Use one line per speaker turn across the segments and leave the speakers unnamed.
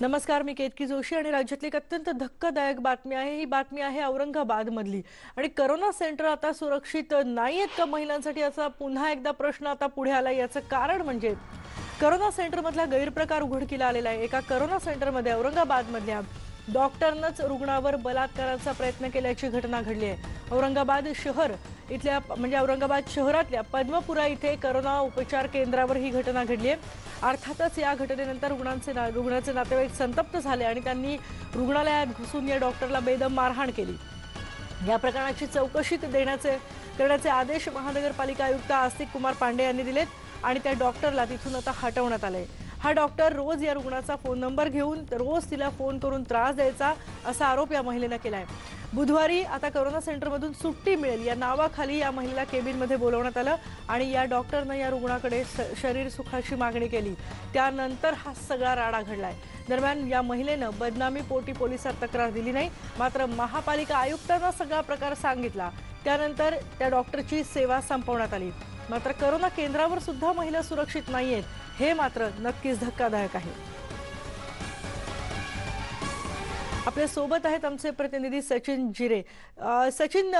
नमस्कार मी केतकी जोशी आणि राज्यातली एक अत्यंत धक्कादायक बातमी आहे. ही बातमी आहे औरंगाबाद मधली आणि करोना सेंटर आता सुरक्षित नाही आहेत का महिलांसाठी असा पुन्हा एकदा प्रश्न आता पुढे आला याचं कारण म्हणजे करोना सेंटरमधला गैरप्रकार उघडकीला आलेला आहे. एका करोना सेंटरमध्ये औरंगाबादमधल्या डॉक्टरनंच रुग्णावर बलात्काराचा प्रयत्न केल्याची घटना घडली आहे. औरंगाबाद शहर इथल्या म्हणजे औरंगाबाद शहरातल्या पद्मपुरा इथे करोना उपचार केंद्रावर ही घटना घडली आहे. अर्थातच या घटनेनंतर रुग्णांचे ना रुग्णाचे नातेवाईक संतप्त झाले आणि त्यांनी रुग्णालयात घुसून या डॉक्टरला बेदम मारहाण केली. या प्रकरणाची चौकशी देण्याचे करण्याचे आदेश महानगरपालिका आयुक्त आस्तिक कुमार पांडे यांनी दिलेत आणि त्या डॉक्टरला तिथून आता हटवण्यात आलंय. हा डॉक्टर रोज या रुग्णाचा फोन नंबर घेऊन रोज तिला फोन करून त्रास द्यायचा असा आरोप या महिलेनं केला आहे बुधवारी आता करोना सेंटरमधून सुट्टी मिळेल या नावाखाली या महिलेला केबिनमध्ये बोलवण्यात आलं आणि या डॉक्टरनं या रुग्णाकडे शरीर सुखाची मागणी केली. त्यानंतर हा सगळा राडा घडलाय. दरम्यान या महिलेनं बदनामी पोटी पोलिसात तक्रार दिली नाही मात्र महापालिका आयुक्तांना सगळा प्रकार सांगितला. त्यानंतर त्या डॉक्टरची सेवा संपवण्यात आली. मात्र करोना केंद्रावर सुद्धा महिला सुरक्षित नाहीयेत. हे मात्र नक्कीच धक्कादायक आहे. आपल्यासोबत आहेत आमचे प्रतिनिधी सचिन जिरे. सचिन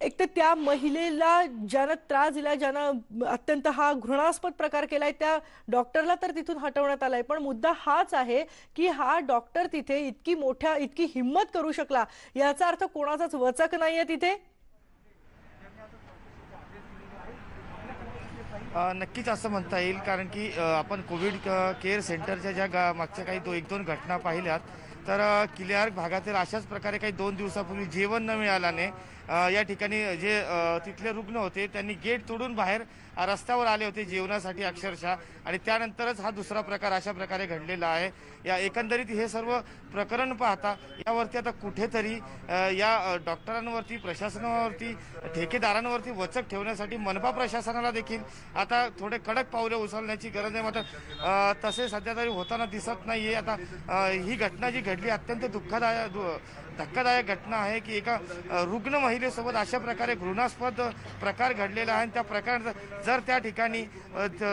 एक तर त्या महिलेला ज्यानं त्रास दिला ज्यानं अत्यंत हा घृणास्पद प्रकार केलाय त्या डॉक्टरला तर तिथून हटवण्यात आलाय. पण मुद्दा हाच आहे की हा डॉक्टर तिथे इतकी मोठ्या इतकी हिंमत करू शकला. याचा अर्थ कोणाचाच वचक नाहीये तिथे.
नक्कीच असं म्हणता येईल कारण की आपण कोविड केअर सेंटरच्या ज्या गा- मागच्या काही दो एक दोन घटना पाहिल्यात तर अ, किल्ल्यार भागातील अशाच प्रकारे काही दोन दिवसापूर्वी जेवण न मिळाल्याने या ठिकाणी जे तिथले रुग्ण होते त्यांनी गेट तोडून बाहेर रस्त्यावर आले होते जेवणासाठी अक्षरशः. आणि त्यानंतरच हा दुसरा प्रकार अशा प्रकारे घडलेला आहे. या एकंदरीत हे सर्व प्रकरण पाहता यावरती आता कुठेतरी या डॉक्टरांवरती प्रशासनावरती ठेकेदारांवरती वचक ठेवण्यासाठी मनपा प्रशासनाला देखील आता थोडे कडक पावले उचलण्याची गरज आहे. मात्र तसे सध्या तरी होताना दिसत नाहीये. आता ही घटना जी घडली अत्यंत दुःखदायक दु- धक्कादायक घटना आहे की एका रुग्ण महिलेसोबत अशा प्रकारे घृणास्पद प्रकार घडलेला आहे. आणि त्या प्रकार जर त्या ठिकाणी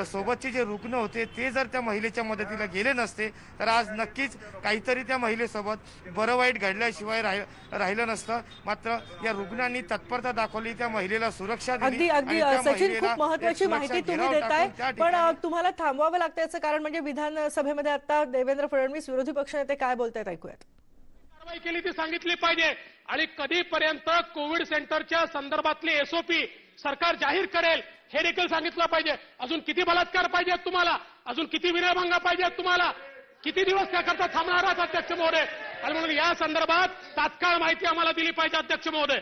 सोबतचे जे रुग्ण होते ते जर त्या महिलेच्या मदतीला गेले नसते तर आज नक्कीच काहीतरी त्या महिलेसोबत बरं वाईट घडल्याशिवाय राहि- राहिलं नसतं. मात्र या रुग्णांनी तत्परता दाखवली त्या महिलेला सुरक्षा दिली
अगदी सचिन खूप महत्वाची माहिती तुम्ही देताय. पण तुम्हाला थांबवावं लागतं याचं कारण म्हणजे विधानसभेमध्ये आता देवेंद्र फडणवीस विरोधी पक्षनेते काय बोलतायत ऐकूयात.
कारवाई केली ती सांगितली पाहिजे. आणि कधीपर्यंत कोविड सेंटरच्या संदर्भातली एसओपी सरकार जाहीर करेल हे देखील सांगितलं पाहिजे. अजून किती बलात्कार पाहिजेत तुम्हाला? अजून किती विनयभंग पाहिजेत तुम्हाला? किती दिवस त्याकरता थांबणार आहात अध्यक्ष महोदय? आणि म्हणून या संदर्भात तात्काळ माहिती आम्हाला दिली पाहिजे अध्यक्ष महोदय.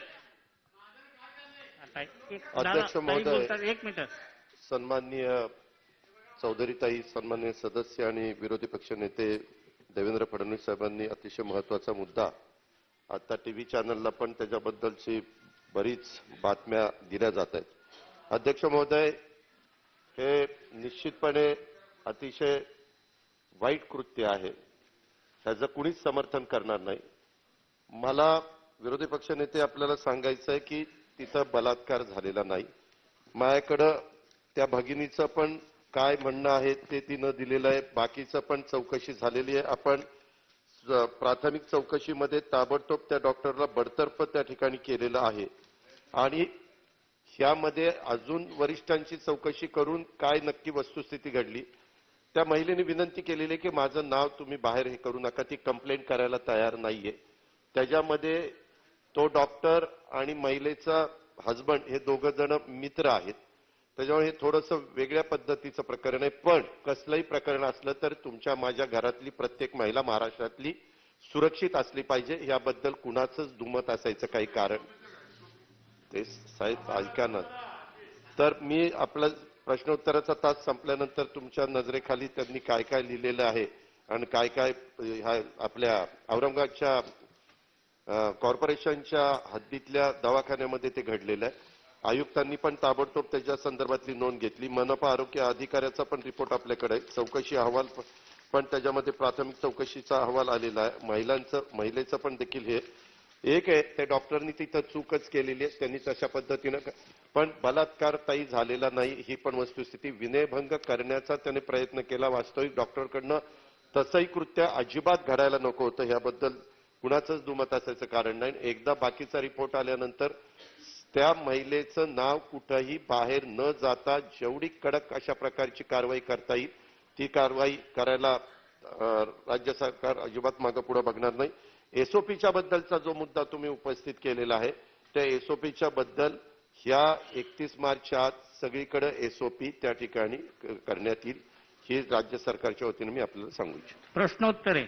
अध्यक्ष महोदय.
एक मिनिट.
सन्माननीय चौधरीताई सन्माननीय सदस्य आणि विरोधी पक्ष नेते देवेंद्र फडणवीस साहेबांनी अतिशय महत्त्वाचा मुद्दा आता टी व्ही चॅनलला पण त्याच्याबद्दलची बरीच बातम्या दिल्या जात आहेत. अध्यक्ष महोदय हे निश्चितपणे अतिशय वाईट कृत्य आहे. ह्याचं कुणीच समर्थन करणार नाही. मला विरोधी पक्षनेते आपल्याला सांगायचं आहे की तिथं बलात्कार झालेला नाही. माझ्याकडं त्या भगिनीचं पण काय म्हणणं आहे ते तिनं दिलेलं आहे. बाकीचं पण चौकशी झालेली आहे. आपण प्राथमिक चौकशीमध्ये ताबडतोब त्या डॉक्टरला बडतर्फ त्या ठिकाणी केलेलं आहे. आणि ह्यामध्ये अजून वरिष्ठांची चौकशी करून काय नक्की वस्तुस्थिती घडली त्या महिलेने विनंती केलेली आहे की माझं नाव तुम्ही बाहेर हे करू नका ती कंप्लेंट करायला तयार नाहीये. त्याच्यामध्ये तो डॉक्टर आणि महिलेचा हजबंड हे दोघं जण मित्र आहेत. त्याच्यामुळे हे थोडंसं वेगळ्या पद्धतीचं प्रकरण आहे. पण कसलंही प्रकरण असलं तर तुमच्या माझ्या घरातली प्रत्येक महिला महाराष्ट्रातली सुरक्षित असली पाहिजे. याबद्दल कुणाचंच दुमत असायचं काही कारण. ते साहेब ऐका ना. तर मी आपला प्रश्नोत्तराचा तास संपल्यानंतर तुमच्या नजरेखाली त्यांनी काय काय लिहिलेलं आहे आणि काय काय ह्या आपल्या औरंगाबादच्या कॉर्पोरेशनच्या हद्दीतल्या दवाखान्यामध्ये ते घडलेलं आहे. आयुक्तांनी पण ताबडतोब त्याच्या संदर्भातली नोंद घेतली. मनपा आरोग्य अधिकाऱ्याचा पण रिपोर्ट आपल्याकडे चौकशी अहवाल पण त्याच्यामध्ये प्राथमिक चौकशीचा अहवाल आलेला आहे. महिलांचं महिलेचं पण देखील हे एक आहे. त्या डॉक्टरनी तिथं चूकच केलेली आहे. त्यांनी तशा पद्धतीनं पण बलात्कार ताई झालेला नाही ही पण वस्तुस्थिती. विनयभंग करण्याचा त्याने प्रयत्न केला वास्तविक डॉक्टरकडनं. तसंही कृत्य अजिबात घडायला नको होतं. ह्याबद्दल कुणाचंच दुमत असायचं कारण नाही. एकदा बाकीचा रिपोर्ट आल्यानंतर त्या महिलेचं नाव कुठंही बाहेर न जाता जेवढी कडक अशा प्रकारची कारवाई करता येईल ती कारवाई करायला राज्य सरकार अजिबात मागं पुढे बघणार नाही. एसओपीच्या बद्दलचा जो मुद्दा तुम्ही उपस्थित केलेला आहे त्या एसओपीच्या बद्दल ह्या एकतीस मार्चच्या आत सगळीकडे एसओपी त्या ठिकाणी करण्यात येईल ही राज्य सरकारच्या वतीने मी आपल्याला सांगू इच्छितो.
प्रश्नोत्तरे.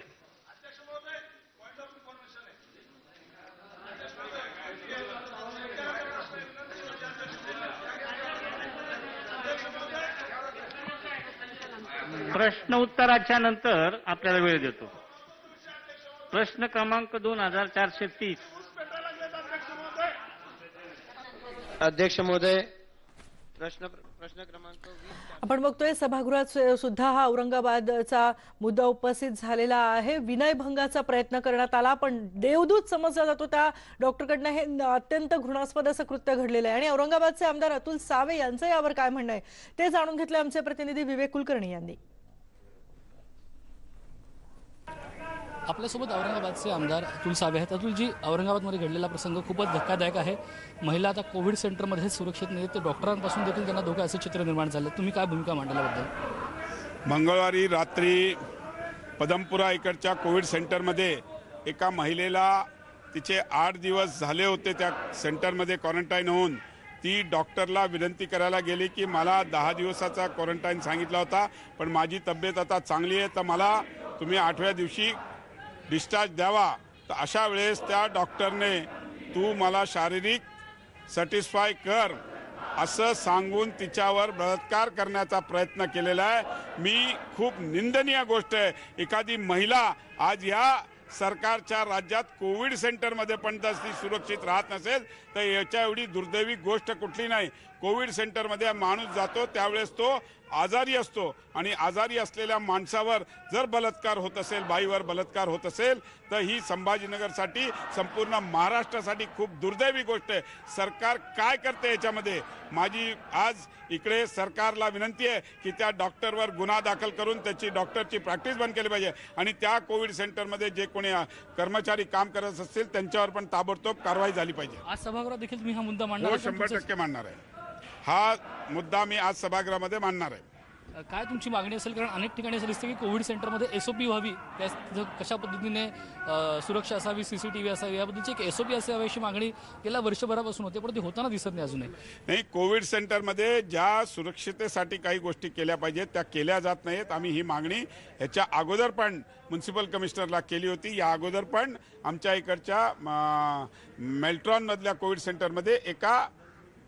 प्रश्न उत्तराच्या नंतर आपल्याला वेळ देतो. प्रश्न क्रमांक दोन हजार चारशे तीस.
अध्यक्ष महोदय प्रश्न प्रश्न क्रमांक
आपण बघतोय सभागृहात सु- सुद्धा हा औरंगाबादचा मुद्दा उपस्थित झालेला आहे. विनयभंगाचा प्रयत्न करण्यात आला पण देवदूत समजला जातो त्या डॉक्टरकडनं. हे अत्यंत घृणास्पद असं कृत्य घडलेलं आहे. आणि औरंगाबादचे आमदार अतुल सावे यांचं यावर काय म्हणणं आहे? ते जाणून घेतले आमचे प्रतिनिधी विवेक कुलकर्णी यांनी.
आपल्यासोबत औरंगाबादचे आमदार अतुल सावे आहेत. अतुलजी औरंगाबादमध्ये घडलेला प्रसंग खूपच धक्कादायक आहे. महिला आता कोविड सेंटरमध्ये सुरक्षित नाही तर डॉक्टरांपासून देखील त्यांना धोका असं चित्र निर्माण झालं. तुम्ही काय भूमिका मांडल्याबद्दल?
मंगळवारी रात्री पदमपुरा इकडच्या कोविड सेंटरमध्ये एका महिलेला तिचे आठ दिवस झाले होते त्या सेंटरमध्ये क्वारंटाईन होऊन. ती डॉक्टरला विनंती करायला गेली की मला दहा दिवसाचा क्वारंटाईन सांगितला होता पण माझी तब्येत आता चांगली आहे तर मला तुम्ही आठव्या दिवशी डिस्चार्ज द्यावा. तर अशा वेळेस त्या डॉक्टरने तू मला शारीरिक सॅटिस्फाय कर असं सांगून तिच्यावर बलात्कार करण्याचा प्रयत्न केलेला आहे. मी खूप निंदनीय गोष्ट आहे. एखादी महिला आज या सरकारच्या राज्यात कोविड सेंटरमध्ये पण जर ती सुरक्षित राहत नसेल तर याच्या एवढी दुर्दैवी गोष्ट कुठली नाही. कोविड सेंटरमध्ये माणूस जातो त्यावेळेस तो आजारी असतो. आणि आजारी असलेल्या माणसावर जर बलात्कार होत असेल बाईवर बलात्कार होत असेल तर ही संभाजीनगरसाठी संपूर्ण महाराष्ट्रासाठी खूप दुर्दैवी गोष्ट आहे. सरकार काय करते याच्यामध्ये? माझी आज इकडे सरकारला विनंती आहे की त्या डॉक्टरवर गुन्हा दाखल करून त्याची डॉक्टरची प्रॅक्टिस बंद केली पाहिजे. आणि त्या कोविड सेंटरमध्ये जे कोणी कर्मचारी काम करत असतील त्यांच्यावर पण ताबडतोब कारवाई झाली पाहिजे.
आज सभागृहात देखील तुम्ही हा मुद्दा मांडणार
हो? शंभर टक्के मांडणार आहे. हा मुद्दा मी आज सभागृहामध्ये मांडणार आहे.
काय तुमची मागणी असेल? कारण अनेक ठिकाणी असं दिसतं की कोविड सेंटरमध्ये एसओपी व्हावी. त्या कशा पद्धतीने सुरक्षा असावी सी सी टी व्ही असावी याबद्दलची एक एसओपी असावी अशी मागणी गेल्या वर्षभरापासून होते पण ती होताना दिसत नाही अजूनही.
नाही कोविड सेंटरमध्ये ज्या सुरक्षितेसाठी काही गोष्टी केल्या पाहिजेत त्या केल्या जात नाहीत. आम्ही ही मागणी ह्याच्या अगोदर पण म्युन्सिपल कमिशनरला केली होती. या अगोदर पण आमच्या इकडच्या मेल्ट्रॉनमधल्या कोविड सेंटरमध्ये एका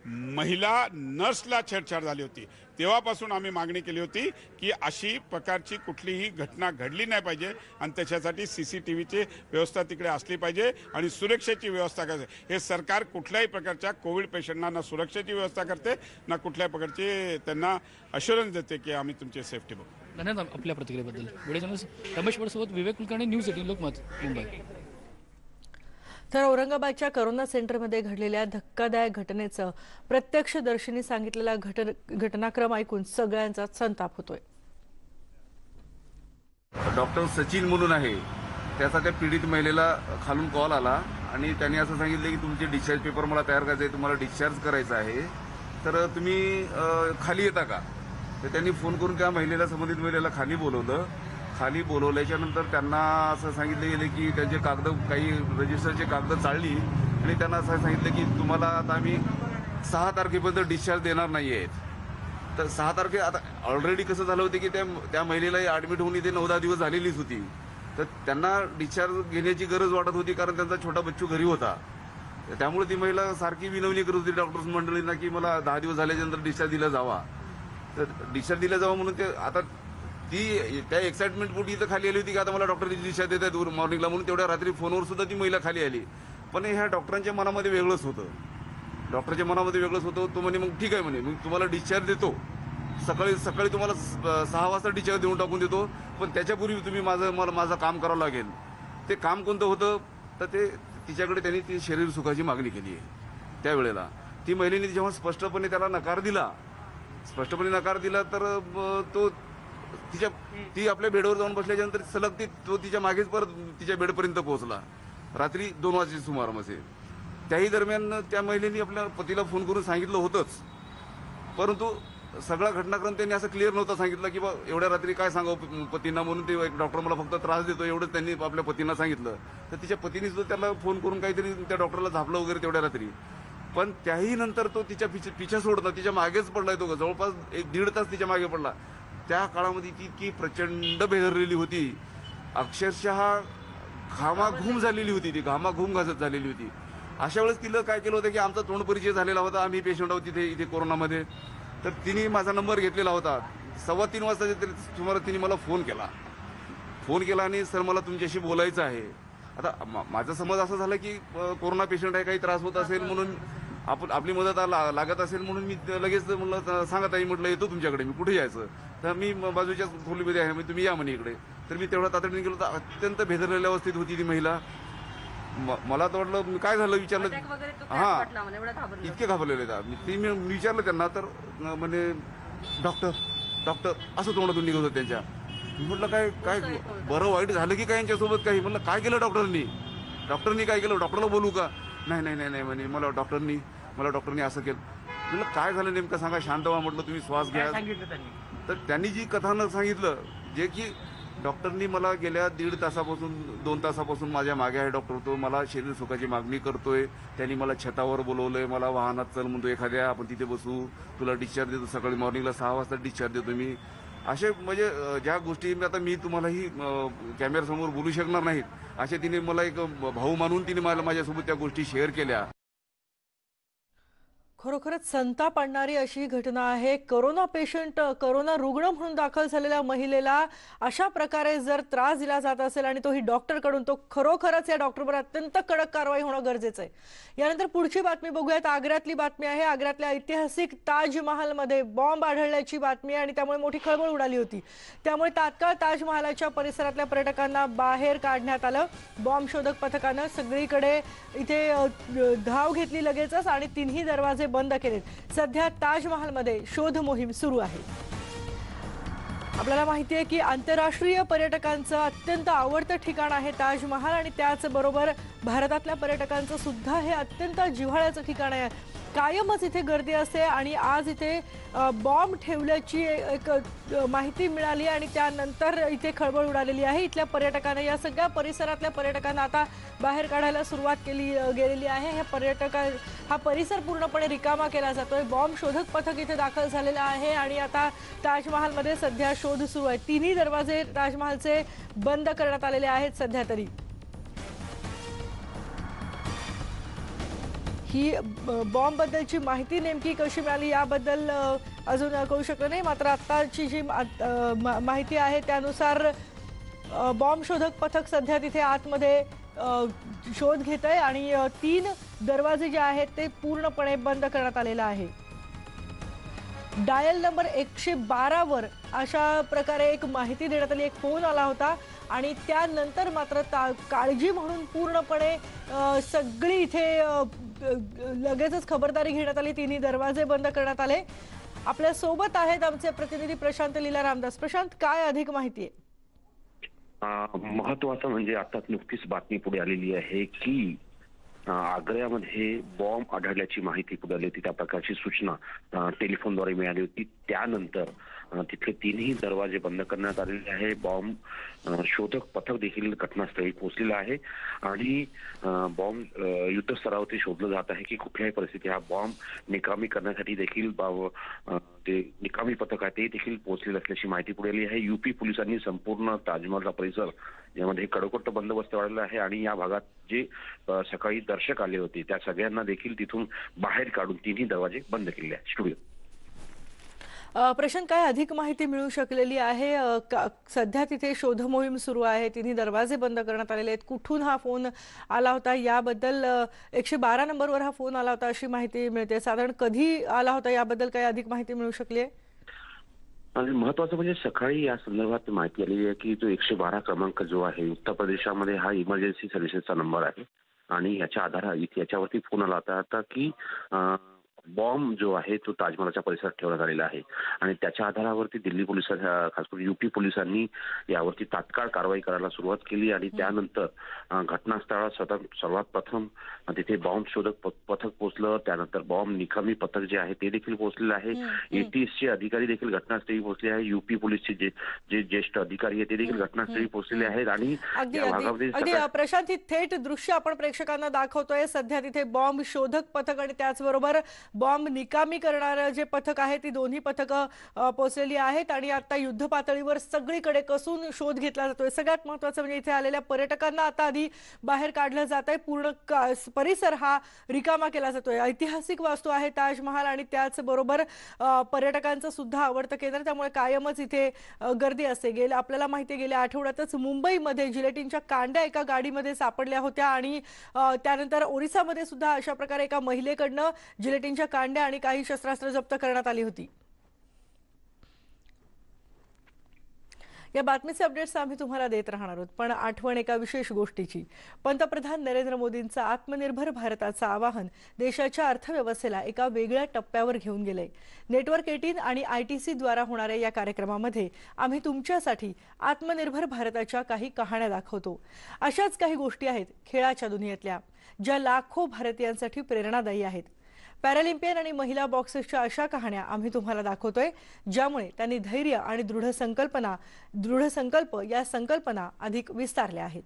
महिला नर्सला छेडछाड झाली होती. तेव्हापासून आम्ही मागणी केली होती की अशी प्रकारची कुठलीही घटना घडली नाही पाहिजे आणि त्याच्यासाठी सी सी टी व्हीची व्यवस्था तिकडे असली पाहिजे आणि सुरक्षेची व्यवस्था करते. हे सरकार कुठल्याही प्रकारच्या कोविड पेशंटना ना सुरक्षेची व्यवस्था करते ना कुठल्याही प्रकारची त्यांना अश्युरन्स देते की आम्ही तुमची सेफ्टी बघू.
धन्यवाद आपल्या प्रतिक्रियेबद्दल. रमेश पडसोबत विवेक कुलकर्णी न्यूज एटीन लोकमत मुंबई.
तर औरंगाबादच्या करोना सेंटरमध्ये घडलेल्या धक्कादायक घटनेचं प्रत्यक्षदर्शींनी सांगितलेला घटन घटनाक्रम ऐकून सगळ्यांचा संताप होतोय.
डॉक्टर सचिन म्हणून आहे. त्याचा त्या पीडित महिलेला खालून कॉल आला आणि त्यांनी असं सांगितलं की तुमचे डिस्चार्ज पेपर मला तयार करायचे आहे तुम्हाला डिस्चार्ज करायचा आहे. तर तुम्ही खाली येता का? तर त्यांनी फोन करून त्या महिलेला संबंधित महिलेला खाली बोलवलं. खाली बोलवल्याच्या नंतर त्यांना असं सांगितलं गेलं की त्यांचे कागद काही रजिस्टरचे कागद चालली आणि त्यांना असं सांगितलं की तुम्हाला आता आम्ही सहा तारखेपर्यंत डिस्चार्ज देणार नाही आहेत तर सहा तारखे आता ऑलरेडी कसं झालं होतं की त्या त्या महिलेला ऍडमिट होऊन इथे नऊ दहा दिवस झालेलीच होती. तर त्यांना डिस्चार्ज घेण्याची गरज वाटत होती कारण त्यांचा छोटा बच्चू घरी होता. त्यामुळे ती महिला सारखी विनवणी करत होती डॉक्टर्स मंडळींना की मला दहा दिवस झाल्याच्यानंतर डिस्चार्ज दिला जावा. तर डिस्चार्ज दिला जावा म्हणून ते आता ती त्या एक्साइटमेंट पोटी इथं खाली आली होती की आता मला डॉक्टरची दिशा देत आहेत मॉर्निंगला म्हणून तेवढ्या रात्री फोनवर सुद्धा ती महिला खाली आली. पण ह्या डॉक्टरांच्या मनामध्ये वेगळंच होतं. डॉक्टरच्या मनामध्ये वेगळंच होतं. तो म्हणे मग ठीक आहे म्हणे मग तुम्हाला डिस्चार्ज देतो. सकाळी सकाळी तुम्हाला सहा वाजता डिस्चार्ज देऊन टाकून देतो. पण त्याच्यापूर्वी तुम्ही माझं मला माझं काम करावं लागेल. ते काम कोणतं होतं? तर ते तिच्याकडे त्यांनी ती शरीर सुखाची मागणी केली आहे. त्यावेळेला. ती महिलेने जेव्हा स्पष्टपणे त्याला नकार दिला स्पष्टपणे नकार दिला तर तो तिच्या ती आपल्या बेडवर जाऊन बसल्याच्यानंतर सलग ती तो तिच्या मागेच परत तिच्या बेडपर्यंत पोहोचला. रात्री दोन वाजता सुमारामध्ये. त्याही दरम्यान त्या महिलेने आपल्या पतीला फोन करून सांगितलं होतंच. परंतु सगळा घटनाक्रम त्यांनी असं क्लिअर नव्हता सांगितलं की बा एवढ्या रात्री काय सांगावं पतींना म्हणून ते एक डॉक्टर मला फक्त त्रास देतो एवढंच त्यांनी आपल्या पतींना सांगितलं. तर तिच्या पतीने सुद्धा त्याला फोन करून काहीतरी त्या डॉक्टरला झापलं वगैरे तेवढ्या रात्री. पण त्याही नंतर तो तिच्या पिछ पिछा सोडला तिच्या मागेच पडलाय तो. जवळपास एक दीड तास तिच्यामागे पडला. त्या काळामध्ये ती इतकी प्रचंड बेहरलेली होती. अक्षरशः घामाघूम झालेली होती ती घामाघूम घासत झालेली होती. अशा वेळेस तिला काय केलं होतं की आमचा तोंड परिचय झालेला होता आम्ही पेशंट आहोत तिथे इथे कोरोनामध्ये. तर तिने माझा नंबर घेतलेला होता. सव्वा तीन वाजता तरी सुमारे तिने मला फोन केला. फोन केला आणि सर मला तुमच्याशी बोलायचं आहे. आता मा- माझा समज असं झाला की कोरोना पेशंट आहे काही त्रास होत असेल म्हणून आपण आपली मदत लागत असेल म्हणून मी लगेच म्हणलं सांगत आहे म्हटलं येतो तुमच्याकडे मी कुठे यायचं तर मी म- बाजूच्या खोलीमध्ये आहे मी तुम्ही या म्हणे इकडे. तर मी तेवढ्या तातडीने गेलो तर अत्यंत भेदरलेल्या अवस्थेत होती ती महिला. म- मला तर वाटलं काय झालं विचारलं? हा. इतके घाबरलेले आहेत. मी- ती मी मी विचारलं त्यांना तर अं, म्हणे डॉक्टर डॉक्टर असं तोंडातून निघत होतं त्यांच्या. मी म्हटलं काय काय बरं वाईट झालं की काय यांच्यासोबत काही? म्हटलं काय केलं डॉक्टरनी? डॉक्टरनी काय केलं? डॉक्टरला बोलू का? नाही नाही नाही नाही म्हणे मला डॉक्टरनी मला डॉक्टरनी असं केलं. म्हटलं काय झालं नेमकं? सांगा शांत व्हा म्हटलं तुम्ही श्वास घ्या. तर त्यांनी जी कथानक सांगितलं जे की डॉक्टरनी मला गेल्या दीड तासापासून दोन तासापासून माझ्या मागे आहे डॉक्टर तो मला शरीर सुखाची मागणी करतोय त्यांनी मला छतावर बोलवलंय मला वाहनात चल म्हणतो एखाद्या आपण तिथे बसू तुला डिस्चार्ज देतो सकाळी मॉर्निंगला सहा वाजता डिस्चार्ज देतो मी. असे म्हणजे ज्या गोष्टी मी आता मी तुम्हालाही कॅमेऱ्यासमोर बोलू शकणार नाहीत. असे तिने मला एक भाऊ मानून तिने मला माझ्यासोबत त्या गोष्टी शेअर केल्या.
खरोखरच संताप आणणारी अशी घटना आहे. करोना पेशंट करोना रुग्ण म्हणून दाखल झालेल्या महिलेला अशा प्रकारे जर त्रास दिला जात असेल आणि तोही डॉक्टरकडून तो खरोखरच या डॉक्टरवर अत्यंत कडक कारवाई होणं गरजेचं आहे. यानंतर पुढची बातमी बघूयात. आग्र्यातली बातमी आहे. आग्र्यातल्या ऐतिहासिक ताजमहालमध्ये बॉम्ब आढळल्याची बातमी आहे आणि त्यामुळे मोठी खळबळ उडाली होती. त्यामुळे तात्काळ ताजमहालाच्या परिसरातल्या पर्यटकांना बाहेर काढण्यात आलं. बॉम्ब शोधक पथकानं सगळीकडे इथे धाव घेतली लगेचच आणि तिन्ही दरवाजे बंद केलेत. सध्या ताजमहालमध्ये शोध मोहीम सुरू आहे. आपल्याला माहिती आहे की आंतरराष्ट्रीय पर्यटकांचं अत्यंत आवडतं ठिकाण आहे ताजमहाल आणि त्याचबरोबर भारतातल्या पर्यटकांचं सुद्धा हे अत्यंत जिव्हाळ्याचं ठिकाण आहे. कायमच इथे गर्दी असते आणि आज इथे बॉम्ब ठेवल्याची एक माहिती मिळाली आणि त्यानंतर इथे खळबळ उडालेली आहे. इथल्या पर्यटकांना या सगळ्या परिसरातल्या पर्यटकांना आता बाहेर काढायला सुरुवात केली गेलेली आहे. हे पर्यटक हा परिसर पूर्णपणे रिकामा केला जातोय. बॉम्ब शोधक पथक इथे दाखल झालेलं आहे आणि आता ताजमहालमध्ये सध्या शोध सुरू आहे. तिन्ही दरवाजे ताजमहालचे बंद करण्यात आलेले आहेत सध्या तरी. की बॉम्बबद्दलची माहिती नेमकी कशी मिळाली याबद्दल अजून कळू शकलं नाही. मात्र आत्ताची जी माहिती आहे त्यानुसार बॉम्ब शोधक पथक सध्या तिथे आतमध्ये शोध घेत आहे आणि तीन दरवाजे जे आहेत ते पूर्णपणे बंद करण्यात आलेलं आहे. डायल नंबर एकशे बारावर अशा प्रकारे एक माहिती देण्यात आली एक फोन आला होता आणि त्यानंतर मात्र ता काळजी म्हणून पूर्णपणे सगळी इथे लगेचच खबरदारी घेण्यात आली. तिन्ही दरवाजे बंद करण्यात आले. आपल्यासोबत आहेत आमचे प्रतिनिधी प्रशांत लीला रामदास. प्रशांत काय अधिक माहिती आहे?
महत्वाचं म्हणजे आता नुकतीच बातमी पुढे आलेली आहे की आग्र्यामध्ये बॉम्ब आढळल्याची माहिती पुढे आली होती. त्या प्रकारची सूचना टेलिफोनद्वारे मिळाली होती. त्यानंतर तिथले तीनही दरवाजे बंद करण्यात आलेले आहे. बॉम्ब शोधक पथक देखील घटनास्थळी पोहोचलेलं आहे. आणि बॉम्ब युद्धस्तरावरती शोधलं जात आहे की कुठल्याही परिस्थिती हा बॉम्ब निकामी करण्यासाठी देखील ते निकामी पथक आहे ते देखील पोहोचलेलं असल्याची माहिती पुढे आली आहे. युपी पोलिसांनी संपूर्ण ताजमहलचा परिसर यामध्ये कडकट बंदोबस्त वाढलेला आहे आणि या भागात जे सकाळी दर्शक आले होते त्या सगळ्यांना देखील तिथून बाहेर काढून तिन्ही दरवाजे बंद केले आहे स्टुडिओ.
प्रशांत काय अधिक माहिती मिळू शकलेली आहे? का- सध्या तिथे शोध मोहीम सुरू आहे. तिन्ही दरवाजे बंद करण्यात आलेले आहेत. कुठून हा फोन आला होता? याबद्दल एकशे बारा नंबरवर हा फोन आला होता अशी माहिती मिळते. साधारण कधी आला होता? याबद्दल काही अधिक माहिती मिळू शकली आहे?
आणि महत्वाचं म्हणजे सकाळी या संदर्भात माहिती आलेली आहे की जो एकशे बारा क्रमांक जो आहे उत्तर प्रदेशामध्ये हा इमर्जन्सी सर्व्हिसेसचा नंबर आहे. आणि याच्या आधारात याच्यावरती फोन आला होता. आता की आ... बॉम्ब जो आहे तो ताजमहालच्या परिसरात ठेवण्यात आलेला आहे. आणि त्याच्या आधारावरती दिल्ली पोलीस खास करून युपी पोलिसांनी यावरती तात्काळ कारवाई करायला सुरुवात केली आणि त्यानंतर घटनास्थळात सर्वात प्रथम तिथे बॉम्ब शोधक पथक पोहोचलं. त्यानंतर बॉम्ब निकामी पथक जे आहे ते देखील पोहोचलेलं आहे. एटीएसचे अधिकारी देखील घटनास्थळी पोहोचले आहे युपी पोलीसचे जे जे ज्येष्ठ अधिकारी आहेत ते देखील घटनास्थळी पोहोचलेले आहेत आणि
प्रशांत ही थेट दृश्य आपण प्रेक्षकांना दाखवतोय. सध्या तिथे बॉम्ब शोधक पथक आणि त्याचबरोबर बॉम्ब निकामी करणारं जे पथक आहे ती दोन्ही पथकं पोहोचलेली आहेत आणि आता युद्ध पातळीवर सगळीकडे कसून शोध घेतला जातोय. सगळ्यात महत्वाचं म्हणजे इथे आलेल्या पर्यटकांना आता आधी बाहेर काढलं जात आहे पूर्ण का- परिसर हा रिकामा केला जातोय. ऐतिहासिक वास्तू आहे ताजमहाल आणि त्याचबरोबर पर्यटकांचं सुद्धा आवडतं केंद्र. त्यामुळे कायमच इथे गर्दी असते. गेले आपल्याला माहिती गेल्या आठवड्यातच मुंबईमध्ये जिलेटिनच्या कांड्या एका गाडीमध्ये सापडल्या होत्या आणि त्यानंतर ओरिसामध्ये सुद्धा अशा प्रकारे एका महिलेकडनं जिलेटिनच्या कांड्या आणि काही शस्त्रास्त्र जप्त करण्यात आली होती. या बातमीचे अपडेट्स आम्ही तुम्हाला देत राहणार आहोत. पण आठवण एका विशेष गोष्टीची. पंतप्रधान नरेंद्र मोदींचं आत्मनिर्भर भारताचं आवाहन देशाच्या अर्थव्यवस्थेला एका वेगळ्या टप्प्यावर घेऊन गेलंय. नेटवर्क एटीन आणि आय टी सी द्वारा होणाऱ्या या कार्यक्रमामध्ये आम्ही तुमच्यासाठी आत्मनिर्भर भारताच्या काही कहाण्या दाखवतो. अशाच काही गोष्टी आहेत खेळाच्या दुनियेतल्या ज्या लाखो भारतीयांसाठी प्रेरणादायी आहेत. पॅरालिम्पियन आणि महिला बॉक्सर्सच्या अशा कहाण्या आम्ही तुम्हाला दाखवतोय, ज्यामुळे त्यांनी धैर्य आणि दृढ संकल्पना, दृढ संकल्प या संकल्पना अधिक आहेत.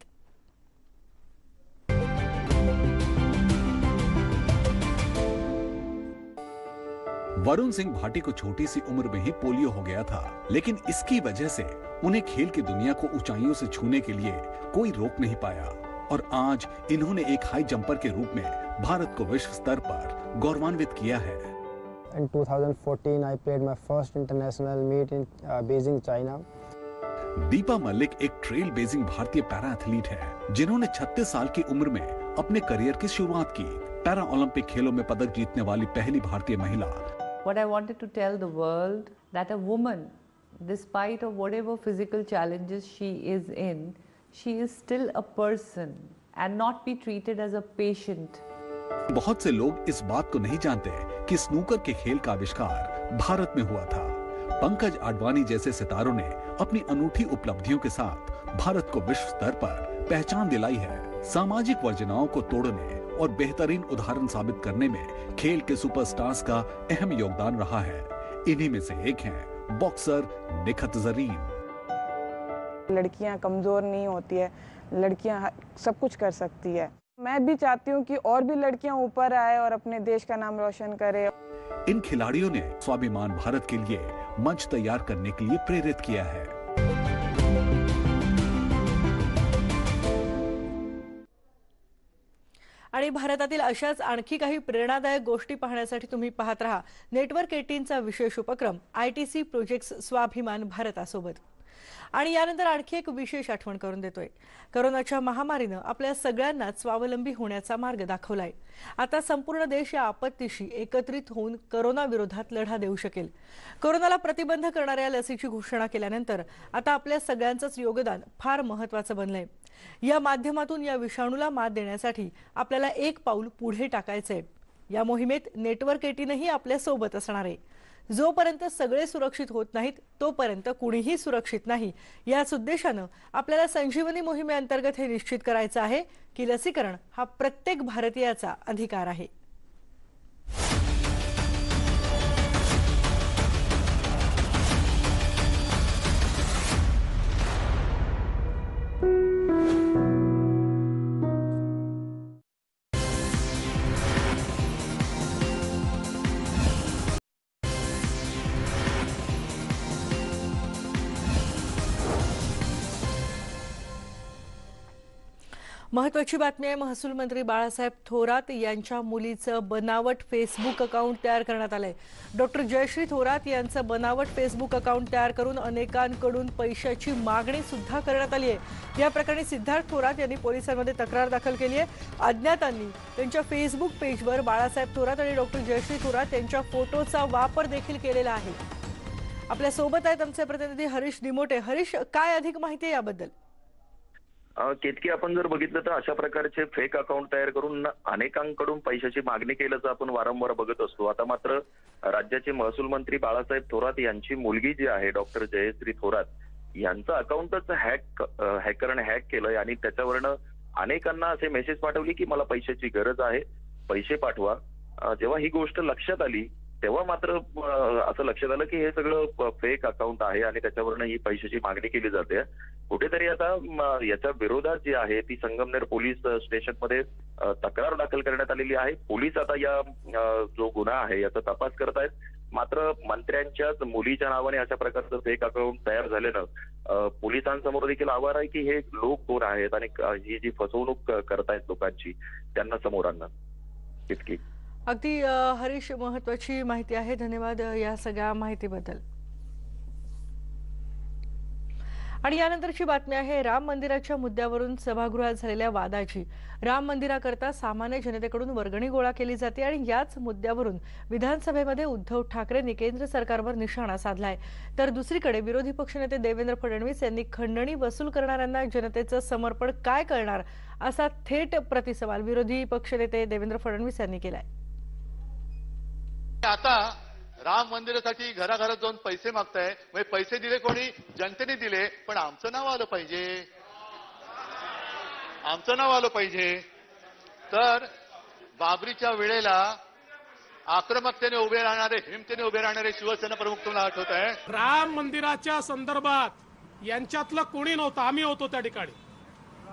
वरुण सिंह भाटी को छोटी सी उम्र में ही पोलियो हो गया था, लेकिन इसकी वजह से उन्हें खेल की दुनिया को ऊंचाइयों से छूने के लिए कोई रोक नहीं पाया। और आज इन्होंने एक हाई जंपर के रूप में भारत को विश्व स्तर पर गौरवान्वित किया है
In 2014, I played my first international meet in uh, Beijing, China.
Deepa Malik एक ट्रेल बेसिंग भारतीय पैरा एथलीट है जिन्होंने 36 साल की उम्र में अपने करियर की शुरुआत की पैरा ओलंपिक खेलों में पदक जीतने वाली पहली भारतीय महिला
What I wanted to tell the world that a woman, despite of whatever physical challenges she is in, she is still a person and not be treated as a patient.
बहुत से लोग इस बात को नहीं जानते कि स्नूकर के खेल का आविष्कार भारत में हुआ था। पंकज आडवाणी जैसे सितारों ने अपनी अनूठी उपलब्धियों के साथ भारत को विश्व स्तर पर पहचान दिलाई है। सामाजिक वर्जनाओं को तोड़ने और बेहतरीन उदाहरण साबित करने में खेल के सुपरस्टार्स का अहम योगदान रहा है। इन्हीं में से एक है बॉक्सर निखत जरीन।
लड़कियाँ कमज़ोर नहीं होती है, लड़कियाँ सब कुछ कर सकती है। मैं भी चाहती हूँ कि और भी लड़कियाँ ऊपर आए और अपने देश का नाम रोशन करें।
इन खिलाड़ियों ने स्वाभिमान भारत के लिए मंच तैयार करने के लिए प्रेरित किया है।
आणि भारतातील अशाच आणखी काही प्रेरणादायक गोष्टी पाहण्यासाठी तुम्ही पाहत रहा. नेटवर्क एटीनचा विशेष उपक्रम आय टी सी प्रोजेक्ट स्वाभिमान भारतासोबत. आणि यानंतर आणखी एक विशेष आठवण करून देतोय. करोनाच्या महामारीनं आपल्या सगळ्यांनाच स्वावलंबी होण्याचा मार्ग दाखवलाय. आता संपूर्ण देश या आपत्तीशी एकत्रित होऊन करोना विरोधात लढा देऊ शकेल. करोनाला प्रतिबंध करणाऱ्या लसीची घोषणा केल्यानंतर आता आपल्या सगळ्यांचंच योगदान फार महत्वाचं बनलंय. या माध्यमातून या विषाणूला मात देण्यासाठी आपल्याला एक पाऊल पुढे टाकायचंय. या मोहिमेत नेटवर्क एटीनही आपल्यासोबत असणार आहे. जोपर्यंत सगळे सुरक्षित होत नाहीत तोपर्यंत कुणीही सुरक्षित नाही. याच उद्देशानं आपल्याला संजीवनी मोहिमेअंतर्गत हे निश्चित करायचं आहे की लसीकरण हा प्रत्येक भारतीयाचा अधिकार आहे. महत्वाची बातमी आहे. महसूल मंत्री बाळासाहेब थोरात यांच्या मुलीचं बनावट फेसबुक अकाउंट तयार करण्यात आलंय. डॉक्टर जयश्री थोरात यांचं बनावट फेसबुक अकाउंट तयार करून अनेकांकडून पैशाची मागणी सुद्धा करण्यात आली आहे. या प्रकरणी सिद्धार्थ थोरात यांनी पोलिसांमध्ये तक्रार दाखल केली आहे. अज्ञातांनी त्यांच्या फेसबुक पेजवर बाळासाहेब थोरात आणि डॉक्टर जयश्री थोरात यांच्या फोटोचा वापर देखील केलेला आहे. आपल्यासोबत आहेत आमचे प्रतिनिधी हरीश दिमोटे हरीश काय अधिक माहिती आहे याबद्दल?
केतकी आपण जर बघितलं तर अशा प्रकारचे फेक अकाउंट तयार करून अनेकांकडून पैशाची मागणी केल्याचं आपण वारंवार बघत असतो. आता मात्र राज्याचे महसूल मंत्री बाळासाहेब थोरात यांची मुलगी जी आहे डॉक्टर जयश्री थोरात यांचं अकाउंटच हॅक हॅकरने हॅक केलंय आणि त्याच्यावरनं अनेकांना असे मेसेज पाठवले की मला पैशाची गरज आहे पैसे पाठवा. जेव्हा ही गोष्ट लक्षात आली तेव्हा मात्र असं लक्षात आलं की हे सगळं फेक अकाउंट आहे आणि त्याच्यावरनं ही पैशाची मागणी केली जाते. कुठेतरी आता याच्या विरोधात जी आहे ती संगमनेर पोलीस स्टेशनमध्ये तक्रार दाखल करण्यात आलेली आहे. पोलीस आता या जो गुन्हा आहे याचा तपास करत आहेत. मात्र मंत्र्यांच्याच मुलीच्या नावाने अशा प्रकारचं फेक अकाउंट तयार झाल्यानं पोलिसांसमोर देखील आव्हान आहे की हे लोक कोण आहेत आणि ही जी फसवणूक करतायत लोकांची त्यांना समोर आणणं इतकी.
अगदी हरीश महत्वाची माहिती आहे. धन्यवाद या सगळ्या माहितीबद्दल. आणि यानंतरची बातमी आहे राम मंदिराच्या मुद्द्यावरून सभागृहात झालेल्या वादाची. राम मंदिराकरता सामान्य जनतेकडून वर्गणी गोळा केली जाते आणि याच मुद्द्यावरून विधानसभेमध्ये उद्धव ठाकरेंनी केंद्र सरकारवर निशाणा साधलाय. तर दुसरीकडे विरोधी पक्षनेते देवेंद्र फडणवीस यांनी खंडणी वसूल करणाऱ्यांना जनतेचं समर्पण काय करणार असा थेट प्रतिसवाल विरोधी पक्षनेते देवेंद्र फडणवीस यांनी केलाय.
आता राम मंदिरासाठी घराघरात जाऊन पैसे मागताय. म्हणजे पैसे दिले कोणी? जनतेने दिले. पण आमचं नाव आलं पाहिजे. आमचं नाव आलं पाहिजे. तर बाबरीच्या वेळेला आक्रमकतेने उभे राहणारे हिमतेने उभे राहणारे शिवसेना प्रमुख तुम्हाला आठवत आहे?
राम मंदिराच्या संदर्भात यांच्यातलं कोणी नव्हतं. आम्ही होतो त्या ठिकाणी.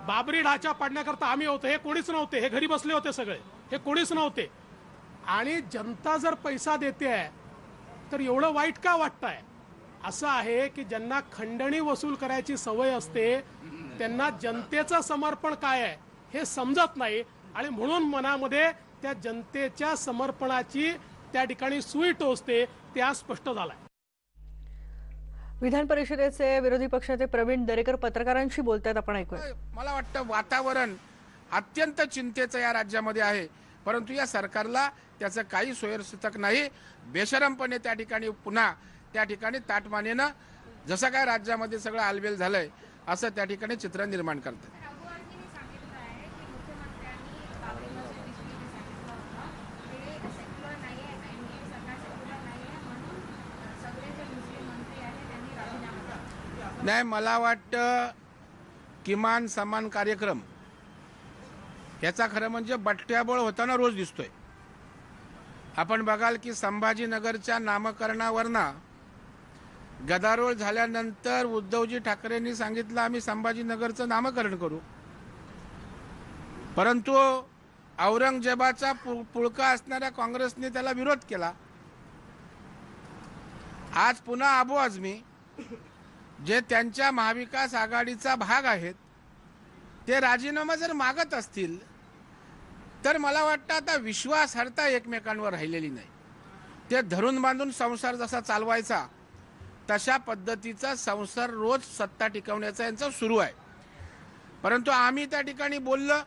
बाबरी ढाचा पाडण्याकरता आम्ही होतो. हे कोणीच नव्हते. हे घरी बसले होते सगळे. हे कोणीच नव्हते. आणि जनता जर पैसा देते आहे तर एवढं वाईट का वाटतंय? असं आहे की ज्यांना खंडणी वसूल करायची सवय असते त्यांना जनतेचं समर्पण काय आहे हे समजत नाही. आणि म्हणून मनामध्ये त्या जनतेच्या समर्पणाची त्या ठिकाणी सुई टोचते ते आज स्पष्ट झालंय.
विधान परिषदेचे विरोधी पक्षनेते प्रवीण दरेकर पत्रकारांशी बोलतायत आपण ऐकूया.
मला वाटतं वातावरण अत्यंत चिंतेचं या राज्यामध्ये आहे. परंतु या सरकारला त्याचं काही सोयरसूचक नाही. बेशरमपणे त्या ठिकाणी पुन्हा त्या ठिकाणी ताटमानेनं जसं काय राज्यामध्ये सगळं आलबेल झालंय असं त्या ठिकाणी चित्र निर्माण करतात. नाही मला वाटतं किमान समान कार्यक्रम. याचा खरं म्हणजे बट्ट्याबोळ होताना रोज दिसतोय. आपण बघाल की संभाजीनगरच्या नामकरणावरनं गदारोळ झाल्यानंतर उद्धवजी ठाकरेंनी सांगितलं आम्ही संभाजीनगरचं नामकरण करू. परंतु औरंगजेबाचा पु- पुळका असणाऱ्या काँग्रेसने त्याला विरोध केला. आज पुन्हा आबू आझमी जे त्यांच्या महाविकास आघाडीचा भाग आहेत ते राजीनामा जर मागत असतील तर मला वाटतं आता विश्वासार्हता एकमेकांवर राहिलेली नाही. ते धरून बांधून संसार जसा चालवायचा तशा पद्धतीचा संसार रोज सत्ता टिकवण्याचा यांचा सुरू आहे. परंतु आम्ही त्या ठिकाणी बोललं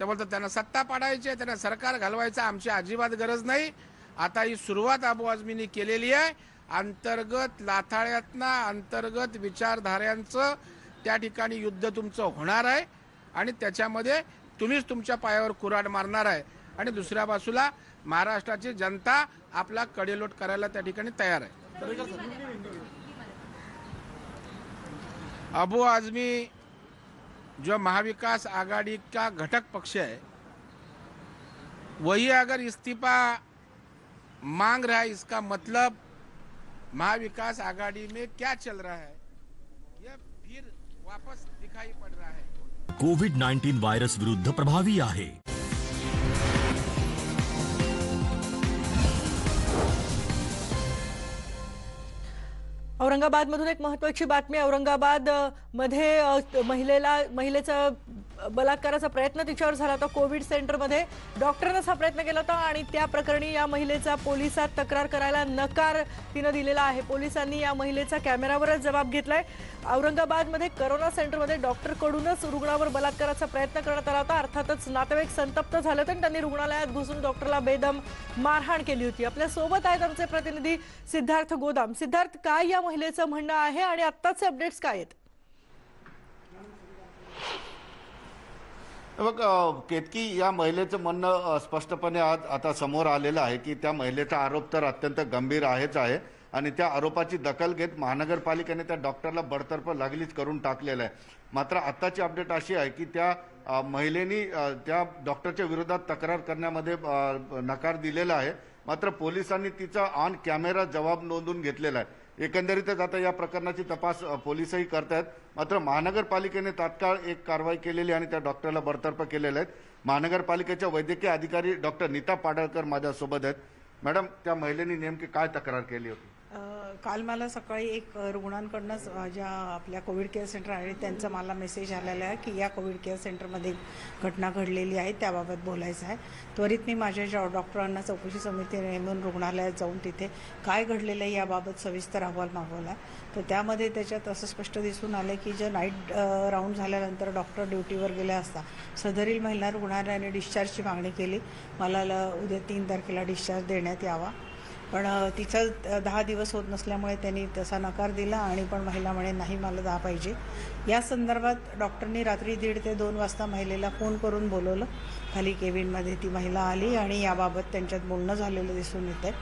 ते बोलतात त्यांना सत्ता पाडायची आहे त्यांना सरकार घालवायचं आमची अजिबात गरज नाही. आता ही सुरुवात अबू आजमींनी केलेली आहे. अंतर्गत लाथाळ्यातना अंतर्गत विचारधाऱ्यांचं त्या ठिकाणी युद्ध तुमचं होणार आहे आणि त्याच्यामध्ये तुम्हीच तुमच्या पायावर कुऱ्हाड मारणार आहे. आणि दुसऱ्या बाजूला महाराष्ट्राची जनता आपला कडेलोट करायला त्या ठिकाणी तयार आहे. अबू आझमी जो महाविकास आघाड़ी का घटक पक्ष है वही अगर इस्तीफा मांग रहा है इसका मतलब महाविकास आघाड़ी में क्या चल रहा है यह फिर वापस दिखाई पड़ रहा है
कोविड नाईन्टीन व्हायरस विरुद्ध प्रभावी आहे.
औरंगाबादमधून एक महत्वाची बातमी औरंगाबादमध्ये महिलेला महिलेचा बलात्काराचा प्रयत्न तिच्यावर झाला होता. कोविड सेंटरमध्ये डॉक्टरनंच हा प्रयत्न केला होता आणि त्या प्रकरणी या महिलेचा पोलिसात तक्रार करायला नकार तिनं दिलेला आहे. पोलिसांनी या महिलेचा कॅमेरावरच जबाब घेतलाय. औरंगाबादमध्ये करोना सेंटरमध्ये डॉक्टरकडूनच रुग्णावर बलात्काराचा प्रयत्न करण्यात आला होता. अर्थातच नातेवाईक संतप्त झाले होते आणि त्यांनी रुग्णालयात घुसून डॉक्टरला बेदम मारहाण केली होती. आपल्यासोबत आहेत आमचे प्रतिनिधी सिद्धार्थ गोदाम. सिद्धार्थ काय या महिलेचं म्हणणं आहे आणि आत्ताचे अपडेट्स काय आहेत?
बघ केतकी या महिलेचं म्हणणं स्पष्टपणे आज आता समोर आलेलं आहे की त्या महिलेचा आरोप तर अत्यंत गंभीर आहेच आहे आणि त्या आरोपाची दखल घेत महानगरपालिकेने त्या डॉक्टरला बडतर्फ लागलीच करून टाकलेलं आहे. मात्र आत्ताची अपडेट अशी आहे की त्या महिलेनी त्या डॉक्टरच्या विरोधात तक्रार करण्यामध्ये नकार दिलेला आहे. मात्र पोलिसांनी तिचा ऑन कॅमेरा जबाब नोंदून घेतलेला आहे. एकंदरीतच आता या प्रकरणाची तपास पोलीसही करत करतायत. मात्र महानगरपालिकेने तात्काळ एक कारवाई केलेली आणि त्या डॉक्टरला बडतर्फ केलेलं आहेत. महानगरपालिकेच्या वैद्यकीय अधिकारी डॉक्टर नीता पाडळकर माझ्यासोबत आहेत. मॅडम त्या महिलेने नेमकी काय तक्रार केली होती?
काल मला सकाळी एक अ, रुग्णांकडनं ज्या आपल्या कोविड केअर सेंटर आहे त्यांचा मला मेसेज आलेला आहे की या कोविड केअर सेंटरमध्ये घटना घडलेली आहे त्याबाबत बोलायचं आहे. त्वरित मी माझ्या जॉ डॉक्टरांना चौकशी समिती नेमून रुग्णालयात जाऊन तिथे काय घडलेलं आहे याबाबत सविस्तर अहवाल मागवला आहे. तर त्यामध्ये त्याच्यात असं स्पष्ट दिसून आलं की जे नाईट राऊंड झाल्यानंतर डॉक्टर ड्युटीवर गेले असता. सदरील महिला रुग्णालयाने डिस्चार्जची मागणी केली. मला ल- उद्या तीन तारखेला डिस्चार्ज देण्यात यावा. पण तिचा दहा दिवस होत नसल्यामुळे त्यांनी तसा नकार दिला आणि पण महिला म्हणे नाही मला दहा पाहिजे. या संदर्भात डॉक्टरनी रात्री दीड ते दोन वाजता महिलेला फोन करून बोलवलं. खाली केबिनमध्ये ती महिला आली आणि याबाबत त्यांच्यात बोलणं झालेलं दिसून येत आहे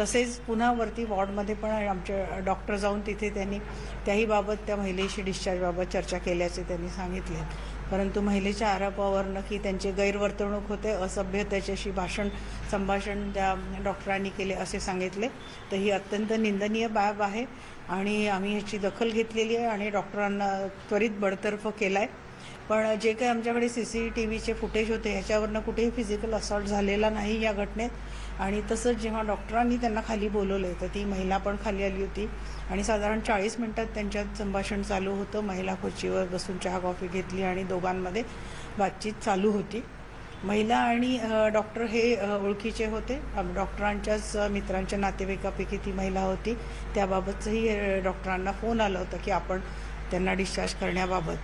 तसेच पुन्हा वरती वॉर्डमध्ये पण आमच्या डॉक्टर जाऊन तिथे त्यांनी त्याही बाबत त्या महिलेशी डिस्चार्जबाबत चर्चा केल्याचे त्यांनी सांगितले. परंतु महिलेच्या आरोपावरनं की त्यांचे गैरवर्तणूक होते असभ्य त्याच्याशी भाषण संभाषण त्या डॉक्टरांनी केले असे सांगितले तर ही अत्यंत निंदनीय बाब आहे आणि आम्ही ह्याची दखल घेतलेली आहे आणि डॉक्टरांना त्वरित बडतर्फ केला आहे पण जे काही आमच्याकडे सी सी टी व्हीचे फुटेज होते ह्याच्यावरनं कुठेही फिजिकल असॉल्ट झालेला नाही या घटनेत. आणि तसंच जेव्हा डॉक्टरांनी त्यांना खाली बोलवलं तर ती महिला पण खाली आली होती. आणि साधारण चाळीस मिनटात त्यांच्यात संभाषण चालू होतं. महिला खुर्चीवर बसून चहा कॉफी घेतली आणि दोघांमध्ये बातचीत चालू होती. महिला आणि डॉक्टर हे ओळखीचे होते. डॉक्टरांच्याच मित्रांच्या नातेवाईकापैकी ती महिला होती. त्याबाबतचंही डॉक्टरांना फोन आला होता की आपण त्यांना डिस्चार्ज करण्याबाबत.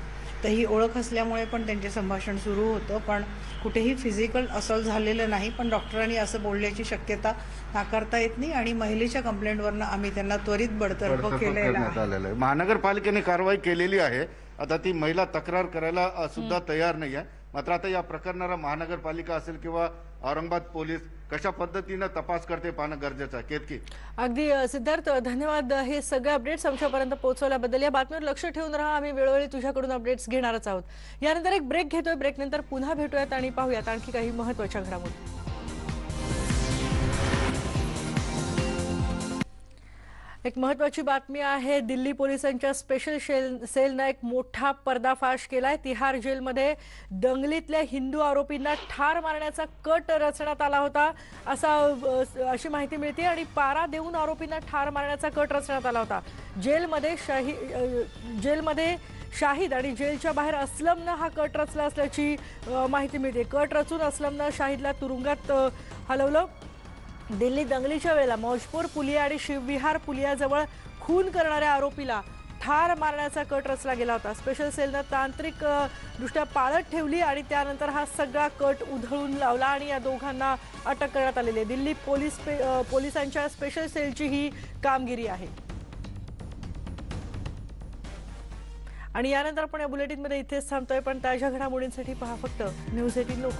तर ही ओळख असल्यामुळे पण त्यांचे संभाषण सुरू होतं. पण कुठेही फिजिकल असॉल्ट झालेलं नाही. पण डॉक्टरांनी असं बोलण्याची शक्यता नाकारता येत नाही आणि महिलेच्या कंप्लेंटवरनं आम्ही त्यांना त्वरित बडतर्फ केलेलं आहे.
महानगरपालिकेने कारवाई केलेली आहे. आता ती महिला तक्रार करायला सुद्धा तयार नाही आहे मात्र आता या प्रकरणाला महानगरपालिका असेल किंवा औरंगाबाद पोलीस कशा पद्धतीनं तपास करते पाहणं गरजेचं आहे? केतकी.
अगदी सिद्धार्थ धन्यवाद. हे सगळे अपडेट्स आमच्यापर्यंत पोहोचवल्याबद्दल. या बातमीवर लक्ष ठेवून राहा. आम्ही वेळोवेळी तुझ्याकडून अपडेट्स घेणारच आहोत. यानंतर एक ब्रेक घेतोय. ब्रेक नंतर पुन्हा भेटूयात आणि पाहूयात आणखी काही महत्त्वाच्या घडामोडी. एक महत्वाची बातमी आहे दिल्ली पोलिसांच्या स्पेशल सेल सेलनं एक मोठा पर्दाफाश केलाय. तिहार जेलमध्ये दंगलीतल्या हिंदू आरोपींना ठार मारण्याचा कट रचण्यात आला होता. असा अशी माहिती मिळते आणि पारा देऊन आरोपींना ठार मारण्याचा कट रचण्यात आला होता. जेलमध्ये शाही जेलमध्ये शाहिद आणि जेलच्या बाहेर असलमनं हा कट रचला असल्याची माहिती मिळते. कट रचून असलमनं शाहिदला तुरुंगात हलवलं. दिल्ली दंगलीच्या वेळेला मौजपूर पुलिया आणि शिवविहार पुलियाजवळ खून करणाऱ्या आरोपीला ठार मारण्याचा कट रचला गेला होता. स्पेशल सेलनं तांत्रिक दृष्ट्या पाळत ठेवली आणि त्यानंतर हा सगळा कट उधळून लावला आणि या दोघांना अटक करण्यात आलेली आहे. दिल्ली पोलीस पोलिसांच्या स्पेशल सेलची ही कामगिरी आहे. आणि यानंतर आपण या बुलेटिनमध्ये इथेच थांबतोय पण ताज्या घडामोडींसाठी पहा फक्त न्यूज एटीन लोक